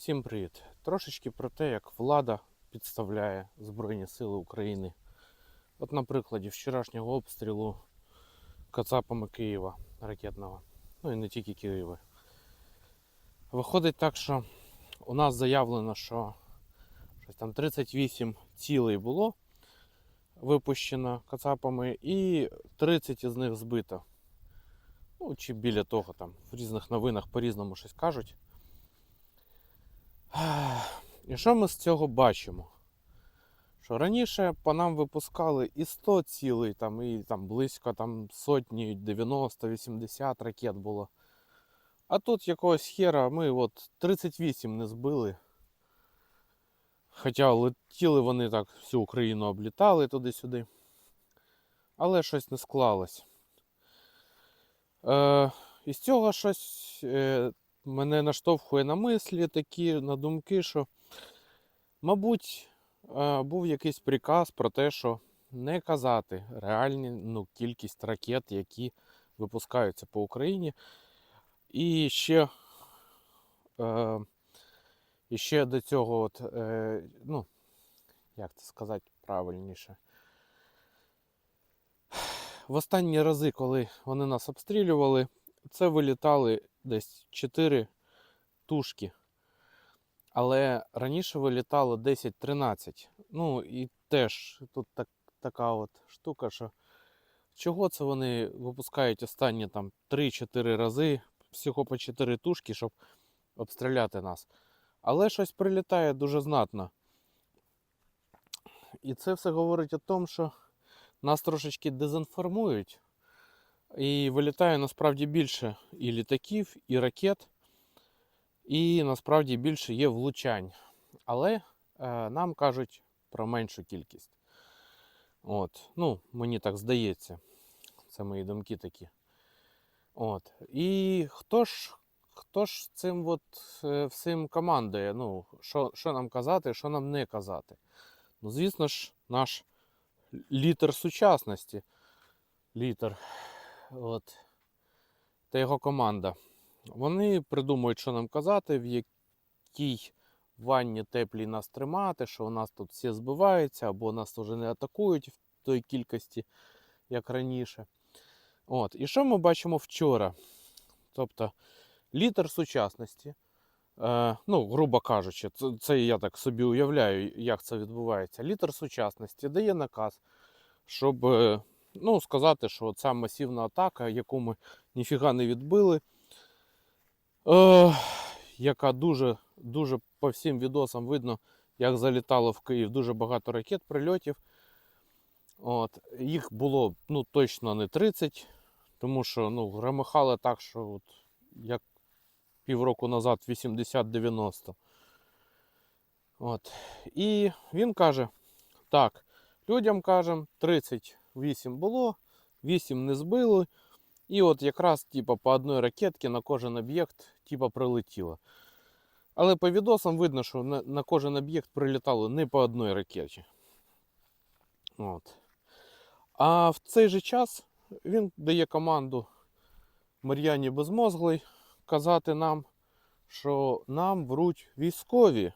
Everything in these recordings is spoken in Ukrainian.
Всім привіт! Трошечки про те, як влада підставляє Збройні Сили України. От на прикладі вчорашнього обстрілу Кацапами Києва ракетного. Ну і не тільки Києва. Виходить так, що у нас заявлено, що щось там 38 цілей було випущено Кацапами, і 30 із них збито. Ну, чи біля того там в різних новинах по-різному щось кажуть. І що ми з цього бачимо? Що раніше по нам випускали і 100 цілей, там, і там близько там, сотні, 90-80 ракет було. А тут якогось хера ми от 38 не збили. Хоча летіли вони так всю Україну облітали туди-сюди. Але щось не склалось. Е, із цього щось е, мене наштовхує на мислі такі, на думки, що, мабуть, е, був якийсь приказ про те, що не казати реальну ну, кількість ракет, які випускаються по Україні. І ще, е, і ще до цього, от, е, ну, як це сказати правильніше. В останні рази, коли вони нас обстрілювали, це вилітали десь 4 тушки. Але раніше вилітало 10-13. Ну і теж тут так, така от штука, що чого це вони випускають останні там 3-4 рази, всього по 4 тушки, щоб обстріляти нас. Але щось прилітає дуже знатно. І це все говорить о тому, що нас трошечки дезінформують. І вилітає насправді більше і літаків, і ракет, і насправді більше є влучань. Але е, нам кажуть про меншу кількість. От. Ну, мені так здається. Це мої думки такі. От. І хто ж, хто ж цим от, е, всім командує? Ну, що, що нам казати, що нам не казати? Ну, звісно ж, наш літер сучасності. Літер. От. Та його команда. Вони придумують, що нам казати, в якій ванні теплій нас тримати, що у нас тут всі збиваються, або нас вже не атакують в той кількості, як раніше. От. І що ми бачимо вчора? Тобто літер сучасності. Е, ну, грубо кажучи, це, це я так собі уявляю, як це відбувається. Літер сучасності дає наказ, щоб е, ну, сказати, що ця масивна атака, яку ми ніфіга не відбили, е, яка дуже, дуже по всім відосам видно, як залітало в Київ дуже багато ракет, прильотів. От, їх було ну, точно не 30, тому що ну, громихали так, що от, як півроку назад 80-90. От. І він каже: так, людям кажемо, 38 було, 8 не збили. І от якраз типу, по одній ракетці на кожен об'єкт типу, прилетіло. Але по відосам видно, що на, на кожен об'єкт прилітало не по одній ракеті. От. А в цей же час він дає команду Мар'яні Безмозглий казати нам, що нам вруть військові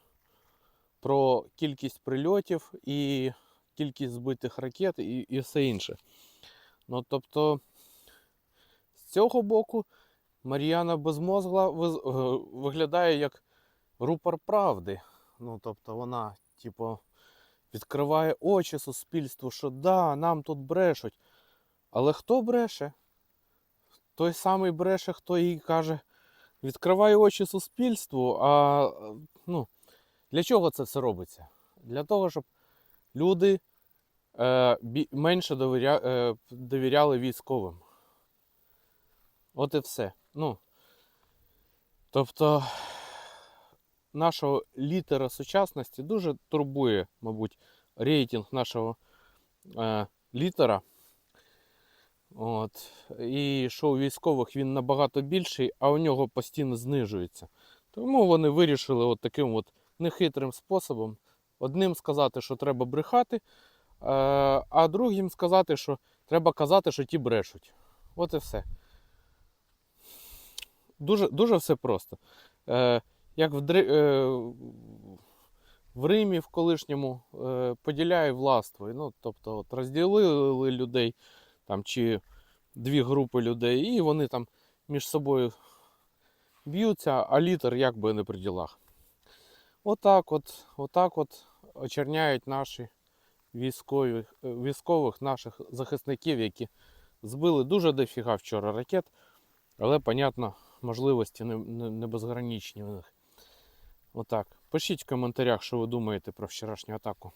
про кількість прильотів і кількість збитих ракет і, і все інше. Ну, тобто, цього боку Мар'яна Безмозгла е, виглядає як рупор правди. Ну, тобто вона, типу, відкриває очі суспільству, що да, нам тут брешуть. Але хто бреше? Той самий бреше, хто їй каже, відкриває очі суспільству. А ну, для чого це все робиться? Для того, щоб люди е, менше довіря, е, довіряли військовим. От і все. Ну, тобто, нашого літера сучасності дуже турбує, мабуть, рейтинг нашого е, літера. От. І що у військових він набагато більший, а у нього постійно знижується. Тому вони вирішили от таким от нехитрим способом одним сказати, що треба брехати, е, а другим сказати, що треба казати, що ті брешуть. От і все. Дуже, дуже все просто. Е, як в, Дри- е, в Римі в колишньому е, поділяє властво. Ну, тобто от розділили людей там, чи дві групи людей, і вони там між собою б'ються, а літер якби не при ділах. Отак от, отак от очерняють наші військові, е, військових наших захисників, які збили дуже дофіга вчора ракет, але, понятно, можливості не, не, не безгранічні у них. Отак. Пишіть в коментарях, що ви думаєте про вчорашню атаку.